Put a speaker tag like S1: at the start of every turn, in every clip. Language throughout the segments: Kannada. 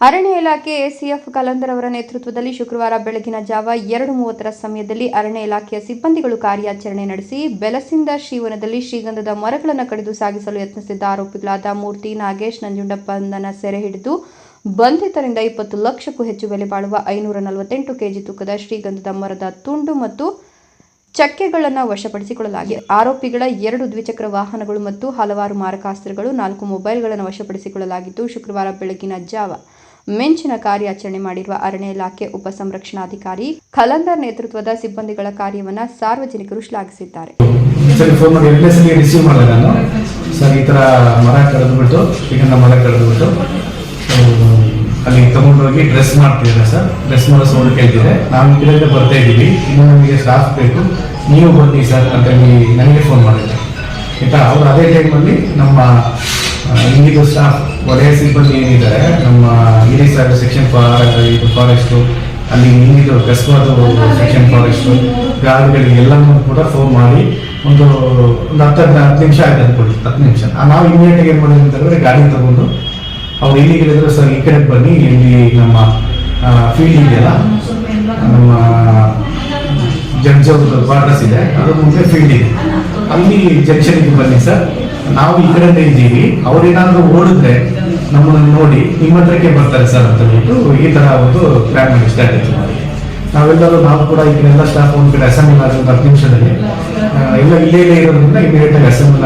S1: ಅರಣ್ಯ ಇಲಾಖೆ ಎಸಿಎಫ್ ಕಲಂದರ್ ಅವರ ನೇತೃತ್ವದಲ್ಲಿ ಶುಕ್ರವಾರ ಬೆಳಗಿನ ಜಾವ ಎರಡು ಮೂವತ್ತರ ಸಮಯದಲ್ಲಿ ಅರಣ್ಯ ಇಲಾಖೆಯ ಸಿಬ್ಬಂದಿಗಳು ಕಾರ್ಯಾಚರಣೆ ನಡೆಸಿ ಬೆಲಸಿಂದ ಶ್ರೀವನದಲ್ಲಿ ಶ್ರೀಗಂಧದ ಮರಗಳನ್ನು ಕಡಿದು ಸಾಗಿಸಲು ಯತ್ನಿಸಿದ್ದ ಆರೋಪಿಗಳಾದ ಮೂರ್ತಿ, ನಾಗೇಶ್ ನಂಜುಂಡಪ್ಪನ ಸೆರೆ ಹಿಡಿದು ಬಂಧಿತರಿಂದ ಇಪ್ಪತ್ತು ಲಕ್ಷಕ್ಕೂ ಹೆಚ್ಚು ಬೆಲೆ ಬಾಳುವ ಐನೂರ ನಲವತ್ತೆಂಟು ಕೆಜಿ ತೂಕದ ಶ್ರೀಗಂಧದ ಮರದ ತುಂಡು ಮತ್ತು ಚಕ್ಕೆಗಳನ್ನು ವಶಪಡಿಸಿಕೊಳ್ಳಲಾಗಿದೆ. ಆರೋಪಿಗಳ ಎರಡು ದ್ವಿಚಕ್ರ ವಾಹನಗಳು ಮತ್ತು ಹಲವಾರು ಮಾರಕಾಸ್ತ್ರಗಳು ನಾಲ್ಕು ಮೊಬೈಲ್ಗಳನ್ನು ವಶಪಡಿಸಿಕೊಳ್ಳಲಾಗಿದ್ದು ಶುಕ್ರವಾರ ಬೆಳಗಿನ ಜಾವ ಮಿಂಚಿನ ಕಾರ್ಯಾಚರಣೆ ಮಾಡಿರುವ ಅರಣ್ಯ ಇಲಾಖೆ ಉಪ ಸಂರಕ್ಷಣಾಧಿಕಾರಿ ಖಲಂದರ್ ನೇತೃತ್ವದ ಸಿಬ್ಬಂದಿಗಳ ಕಾರ್ಯವನ್ನು ಸಾರ್ವಜನಿಕರು ಶ್ಲಾಘಿಸಿದ್ದಾರೆ.
S2: ಸರಿ ಈ ಥರ ಮರ ಕಳೆದುಬಿಟ್ಟು ಈಗ ಮರ ಕಳೆದುಬಿಟ್ಟು ಅಲ್ಲಿ ತಗೊಂಡೋಗಿ ಡ್ರೆಸ್ ಮಾಡ್ತಿದ್ದಾರೆ ಸರ್. ಡ್ರೆಸ್ ಮಾಡೋ ಸೌಂಡ್ ಕೇಳ್ತಿದೆ ನಾವು ಇದರಿಂದ ಬರ್ತಾ ಇದ್ದೀವಿ. ಇನ್ನು ನಮಗೆ ಸ್ಟಾಫ್ ಬೇಕು. ನೀವು ಬನ್ನಿ ಸರ್ ಅಂತ ಹೇಳಿ ನನಗೆ ಫೋನ್ ಮಾಡಿದ್ದಾರೆ ಆಯಿತಾ? ಅವ್ರು ಅದೇ ಟೈಮಲ್ಲಿ ನಮ್ಮ ಇಂದಿಗೂ ಸ್ಟಾಫ್ ಒಳ್ಳೆಯ ಸಿಬ್ಬಂದಿ ಏನಿದ್ದಾರೆ, ನಮ್ಮ ಹಿರಿ ಸರ್ ಸೆಕ್ಷನ್ ಇದು ಫಾರೆಸ್ಟು ಅಲ್ಲಿ ಇಂದಿದ್ದು ಕಸ್ಬಾದ ಸೆಕ್ಷನ್ ಫಾರೆಸ್ಟು ಗಾಡಿಗಳಿಗೆ ಎಲ್ಲನೂ ಕೂಡ ಫೋನ್ ಮಾಡಿ ಒಂದು ಒಂದು ಹತ್ತು ಹತ್ತು ನಿಮಿಷ ಆಯ್ತು ಅಂದ್ಕೊಳ್ಳಿ ಹತ್ತು ನಿಮಿಷ. ನಾವು ಇಮಿಡಿಯೇಟ್ ಏನು ಮಾಡಿದ್ವಿ ಅಂತಂದ್ರೆ ಗಾಡಿ ತಗೊಂಡು ಅವ್ರು ಎಲ್ಲಿಗೆ ಹೇಳಿದ್ರು, ಸರ್, ಈ ಕಡೆ ಬನ್ನಿ, ಇಲ್ಲಿ ನಮ್ಮ ಫೀಲ್ಡ್ ಇದೆಯಲ್ಲ, ನಮ್ಮ ಜಂಕ್ಷನ್ ಕ್ವಾರ್ಟರ್ಸ್ ಇದೆ ಅದ್ರ ಮುಂದೆ ಫೀಲ್ಡ್ ಇದೆ. ಅಲ್ಲಿ ಜಂಕ್ಷನ್ಗೆ ಬನ್ನಿ, ಸರ್. ನಾವು ಈ ಕಡೆ ಇದ್ದೀವಿ. ಅವ್ರೇನಾದ್ರೂ ಓಡಿದ್ರೆ ನಮ್ಮನ್ನ ನೋಡಿ ನಿಮ್ಮ ಹತ್ರಕ್ಕೆ ಬರ್ತಾರೆ ಸರ್ ಅಂತ ಹೇಳ್ಬಿಟ್ಟು ಈ ತರ ಒಂದು ಪ್ಲಾನ್ ಮಾಡಿ ಸ್ಟ್ರಾಟಜಿ ಮಾಡಿ ನಾವೆಲ್ಲರೂ ನಾವು ಕೂಡ ಈ ಕಡೆ ಎಲ್ಲ ಸ್ಟಾಫ್ ಒಂದು ಕಡೆ ಅಸೆಂಬಲ್ ಆದ ಒಂದು ಹತ್ತು ನಿಮಿಷದಲ್ಲಿ ಎಲ್ಲ ಇಲ್ಲೇ ಇಲ್ಲೇ ಇರೋದ್ರಿಂದ ಇಮಿಡಿಯೇಟ್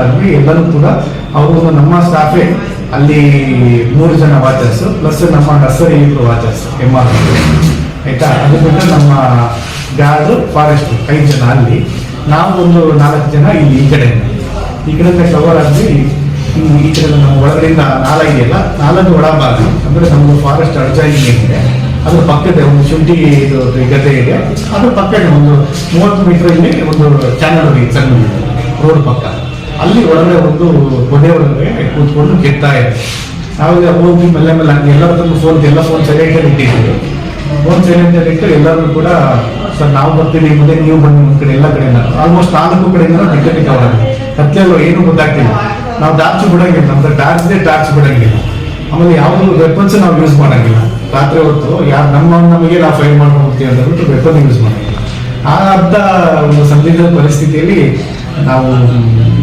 S2: ಆಗಿ ಎಲ್ಲರೂ ಕೂಡ ಅವರು ನಮ್ಮ ಸ್ಟಾಫೇ ಅಲ್ಲಿ ಮೂರು ಜನ ವಾಚರ್ಸ್ ಪ್ಲಸ್ ನಮ್ಮ ನರ್ಸರಿ ಇಬ್ಬರು ವಾಚರ್ಸ್ ಎಂ ಆರ್ ಆಯ್ತಾ? ಅದು ಬಿಟ್ಟು ನಮ್ಮ ಗಾರ್ಡ್ ಫಾರೆಸ್ಟ್ ಐದು ಜನ ಅಲ್ಲಿ. ನಾವು ಒಂದು ನಾಲ್ಕು ಜನ ಇಲ್ಲಿ ಈ ಕಡೆ ಈ ಕಡೆಯಿಂದ ಕವರ್ ಆದ್ಮೇಲೆ ಈ- ಕಡೆ ನಮ್ಮ ಒಳಗಡೆಯಿಂದ ನಾಲ ಇದೆಯಲ್ಲ ನಾಲ್ಕು ಒಳಭಾಗ. ಅಂದ್ರೆ ನಮ್ಮದು ಫಾರೆಸ್ಟ್ ಅಡ್ಜಾಯಿಂಗ್ ಏನಿದೆ ಅದ್ರ ಪಕ್ಕದ ಒಂದು ಶುಂಠಿ ಇದು ಗದ್ದೆ ಇದೆ. ಅದ್ರ ಪಕ್ಕದ ಒಂದು ಮೂವತ್ತು ಮೀಟರ್ ಇಲ್ಲಿ ಒಂದು ಚಾನಲ್ ಇದೆ, ಸಣ್ಣ ರೋಡ್ ಪಕ್ಕ. ಅಲ್ಲಿ ಒಳಗಡೆ ಒಂದು ಕೊನೆ ಒಳಗಡೆ ಕೂತ್ಕೊಂಡು ಕೆತ್ತಾ ಇದೆ. ನಾವೀಗ ಹೋಗಿ ಮೆಲ್ಲ ಮೆಲ್ಲ ಫೋನ್ ಎಲ್ಲ ಫೋನ್ ಸೈಲೆಂಟ್ ಅಲ್ಲಿ ಇಟ್ಟಿದ್ದೀವಿ. ಫೋನ್ ಸೈಲೆಂಟ್ ಅಲ್ಲಿ ಇಟ್ಟು ಎಲ್ಲರೂ ಕೂಡ, ಸರ್, ನಾವು ಬರ್ತೀವಿ ಮುಂದೆ ನೀವು ಬನ್ನಿ ಒಂದ್ ಕಡೆ ಎಲ್ಲ ಕಡೆಯಿಂದ. ಆಲ್ಮೋಸ್ಟ್ ನಾಲ್ಕು ಕಡೆಯಿಂದ ಟಿಕೆಟ್ ಕವರ್ ಆಗಿದೆ. ಕತ್ಲೆಲ್ಲೂ ಏನು ಗೊತ್ತಾಗ್ತಿಲ್ಲ. ನಾವು ಟಾರ್ಚ್ ಬಿಡಂಗಿಲ್ಲ, ನಮ್ದು ಟಾರ್ಚ್ ಇದೆ ಟಾರ್ಚ್ ಬಿಡಂಗಿಲ್ಲ. ಆಮೇಲೆ ಯಾವ್ದು ವೆಪನ್ಸ್ ನಾವು ಯೂಸ್ ಮಾಡಂಗಿಲ್ಲ. ರಾತ್ರಿ ಹೊತ್ತು ಯಾರು ನಮ್ಮ ನಮಗೆ ನಾವು ಫೈರ್ ಮಾಡ್ಕೊಂಡು ಹೋಗ್ತೀವಿ ಅಂತ ವೆಪನ್ ಯೂಸ್ ಮಾಡಂಗಿಲ್ಲ. ಆ ಅರ್ಧ ಒಂದು ಸಂದಿಗ್ಧ ಪರಿಸ್ಥಿತಿಯಲ್ಲಿ ನಾವು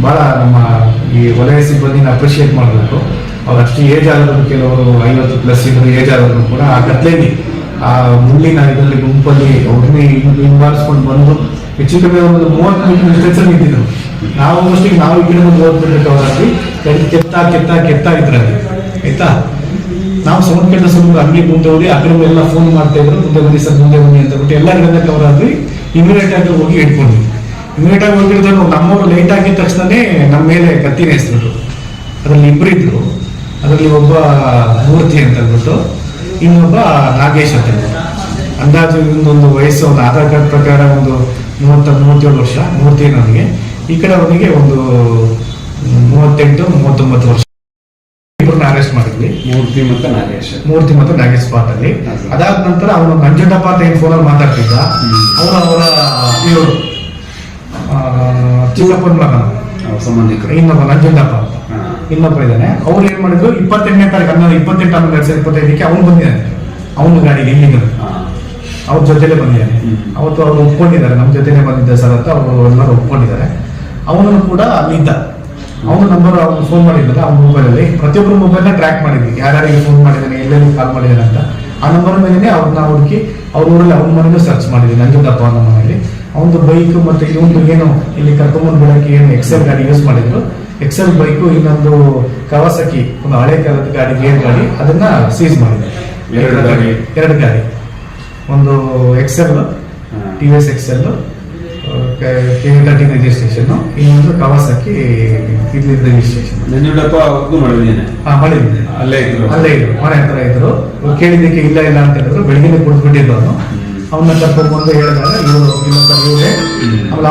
S2: ಬಹಳ ನಮ್ಮ ಈ ವಲಯ ಸಿಬ್ಬಂದಿನ ಅಪ್ರಿಷಿಯೇಟ್ ಮಾಡಬೇಕು. ಅವ್ರು ಅಷ್ಟು ಏಜ್ ಆದರೂ ಕೆಲವರು ಐವತ್ತು ಪ್ಲಸ್ ಇದ್ರು ಏಜ್ ಆದ್ರೂ ಕೂಡ ಆ ಕತ್ಲೆಯಲ್ಲಿ, ಆ ಮುಳ್ಳಿನ ಇದರಲ್ಲಿ ಗುಂಪಲ್ಲಿ ಅವ್ರನ್ನೇ ಹಿಂಬಾಲಿಸ್ಕೊಂಡು ಬಂದು ಹೆಚ್ಚು ಕಮ್ಮಿ ಒಂದು ಮೂವತ್ತು ಡಿಸ್ಟೆನ್ಸ್ ನಿಂತಿದ್ರು. ನಾವು ಮೋಸ್ಟ್ಲಿ ನಾವು ಈ ಕಡೆ ಒಂದು ಮೂವತ್ತು ಅವರಲ್ಲಿ ಕೆತ್ತಾ, ಕೆತ್ತ ಕೆತ್ತ ಇದ್ರಲ್ಲಿ ಆಯ್ತಾ? ನಾವು ಸೌಂಡ್ ಕೇಳಿದ ಸುಮ್ಮನೆ ಅಂಗಡಿ ಮುಂದೆ ಹೋಗಿ ಅದ್ರ ಎಲ್ಲ ಫೋನ್ ಮಾಡ್ತಾ ಇದ್ರು. ಮುಂದೆ ಬನ್ನಿ ಸರ್, ಮುಂದೆ ಬನ್ನಿ ಅಂತ ಬಿಟ್ಟು ಎಲ್ಲ ಕಡೆಯಿಂದ ಕವರ್ ಇಮಿಡಿಯೇಟ್ ಆಗಿ ಹೋಗಿ ಇಟ್ಕೊಂಡ್ವಿ ಇಮಿಡಿಯೇಟ್ ಆಗಿ ಹೋಗಿರ್ತಾರೆ ನಮ್ಮವರು ಲೇಟ್ ಆಗಿದ ತಕ್ಷಣನೇ ನಮ್ಮ ಮೇಲೆ ಕತ್ತಿನ ಎಸ್ಬಿಟ್ರು ಅದರಲ್ಲಿ ಇಬ್ಬರಿದ್ರು ಅದರಲ್ಲಿ ಒಬ್ಬ ಮೂರ್ತಿ ಅಂತ ಅಂದ್ಬಿಟ್ಟು ಇನ್ನೊಬ್ಬ ನಾಗೇಶ್ ಅಂತ ಅಂದಾಜು ಇನ್ನೊಂದು ವಯಸ್ಸು, ಒಂದು ಆಧಾರ್ ಕಾರ್ಡ್ ಪ್ರಕಾರ ಒಂದು ಮೂವತ್ತ ಮೂವತ್ತೇಳು ವರ್ಷ ಮೂರ್ತಿ ನನಗೆ ಈ ಕಡೆ ಅವನಿಗೆ ಒಂದು ಮೂವತ್ತೆಂಟು ಮೂವತ್ತೊಂಬತ್ತು ವರ್ಷ. ಇಬ್ಬರನ್ನ ಅರೆಸ್ಟ್ ಮಾಡಿದ್ವಿ.
S3: ಮೂರ್ತಿ ಮತ್ತು ನಾಗೇಶ್.
S2: ಮೂರ್ತಿ ಮತ್ತು ನಾಗೇಶ್ ಪಾತ್ ಅಲ್ಲಿ. ಅದಾದ ನಂತರ ಅವನು ನಂಜುಂಡಪ್ಪ ಅಂತ ಏನ್ ಫೋನಲ್ಲಿ ಮಾತಾಡ್ತಿದ್ದ? ಅವನು ಅವರ ಇವರು ಚಿಕ್ಕಪ್ಪನ ಮಗ.
S3: ಅವ್ರ ಸಂಬಂಧಿಕರು.
S2: ಇನ್ನೊಬ್ಬ ನಂಜುಂಡಪ್ಪ ಅಂತ ಇನ್ನೊಬ್ಬ ಇದ್ದಾನೆ ಅವ್ರು ಏನ್ ಮಾಡಿದ್ರು? ಇಪ್ಪತ್ತೆಂಟನೇ ತಾರೀಕು ಹನ್ನೊಂದು ಇಪ್ಪತ್ತೆಂಟು ಹನ್ನೊಂದು ಎರಡ್ ಸಾವಿರದ ಇಪ್ಪತ್ತೈದಕ್ಕೆ ಅವನು ಬಂದಿದ್ದಾನೆ. ಅವನ ಗಾಡಿಗೆ ಇಲ್ಲಿಂದ. ಅವ್ರ ಜೊತೆಲೆ ಬಂದಿದ್ದಾನೆ. ಅವತ್ತು ಅವ್ರು ಒಪ್ಕೊಂಡಿದ್ದಾರೆ. ನಮ್ಮ ಜೊತೆನೆ ಬಂದಿದ್ದ ಸರ್ ಅಂತ ಅವರು ಎಲ್ಲರೂ ಒಪ್ಕೊಂಡಿದ್ದಾರೆ. ಅವನನ್ನು ಕೂಡ ಅಲ್ಲಿದ್ದ ಅವನು ನಂಬರ್ ಅವನು ಫೋನ್ ಮಾಡಿದ್ದಲ್ಲ ಅವ್ನ ಮೊಬೈಲಲ್ಲಿ ಪ್ರತಿಯೊಬ್ಬರು ಮೊಬೈಲ್ನ ಟ್ರ್ಯಾಕ್ ಮಾಡಿದ್ವಿ. ಯಾರ್ಯಾರಿಗೆ ಫೋನ್ ಮಾಡಿದ್ದಾನೆ ಎಲ್ಲೆಲ್ಲಿ ಕಾಲ್ ಮಾಡಿದ್ದಾನೆ ಅಂತ. ಆ ನಂಬರ್ ಮೇಲೆನೆ ಅವ್ರನ್ನ ಹುಡುಕಿ ಅವ್ರ ಊರಲ್ಲಿ ಅವ್ನ ಮನೇನು ಸರ್ಚ್ ಮಾಡಿದ್ವಿ. ನಂಜುಂಡಪ್ಪ ಅನ್ನೋ ಮನೆಯಲ್ಲಿ ಅವನದು ಬೈಕ್ ಮತ್ತೆ ಇವನು ಏನು ಇಲ್ಲಿ ಕರ್ಕೊಂಬಂದು ಬಿಡೋಕೆ ಏನು ಎಕ್ಸೆಲ್ ಗಾಡಿ ಯೂಸ್ ಮಾಡಿದ್ರು. ಎಕ್ಸೆಲ್ ಬೈಕು ಇನ್ನೊಂದು ಕವಾಸಕಿ ಒಂದು ಹಳೆ ಕಾಲದ ಗಾಡಿ ಗೇರ್ ಗಾಡಿ ಅದನ್ನ ಸೀಸ್ ಮಾಡಿದ್ರು
S3: ಎರಡು ಗಾಡಿ?
S2: ಎರಡು ಗಾಡಿ. ಒಂದು XL. T S XL K thirty registration ಇನ್ನೊಂದು ಕವಾಸಕಿ ಇದ್ರದ್ದು ರಿಜಿಸ್ಟ್ರೇಷನ್
S3: ನಂಜುಂಡಪ್ಪ ಅವ್ರದ್ದು ಮಾಡಿದ್ದೇನೆ
S2: ಹಾ ಮಾಡಿದ್ದೆ
S3: ಅಲ್ಲೇ ಇದ್ರು.
S2: ಅಲ್ಲೇ ಇದ್ರು ಮನೆ ಹತ್ರ ಇದ್ರು. ಕೇಳಿದ್ದಕ್ಕೆ ಇಲ್ಲ ಇಲ್ಲ ಅಂತ ಹೇಳಿದ್ರು. ಬೆಳಗ್ಗೆ ಕುಡಿದ್ಬಿಟ್ಟಿದ್ದು ಅವನು ಅವನ್ನ ಕರ್ಕೊಂಡು ಬಂದು ಹೇಳಿದಾಗ ಇವರು ಇಲ್ಲ ಸರ್ ಇವರೇ. ಆಮೇಲೆ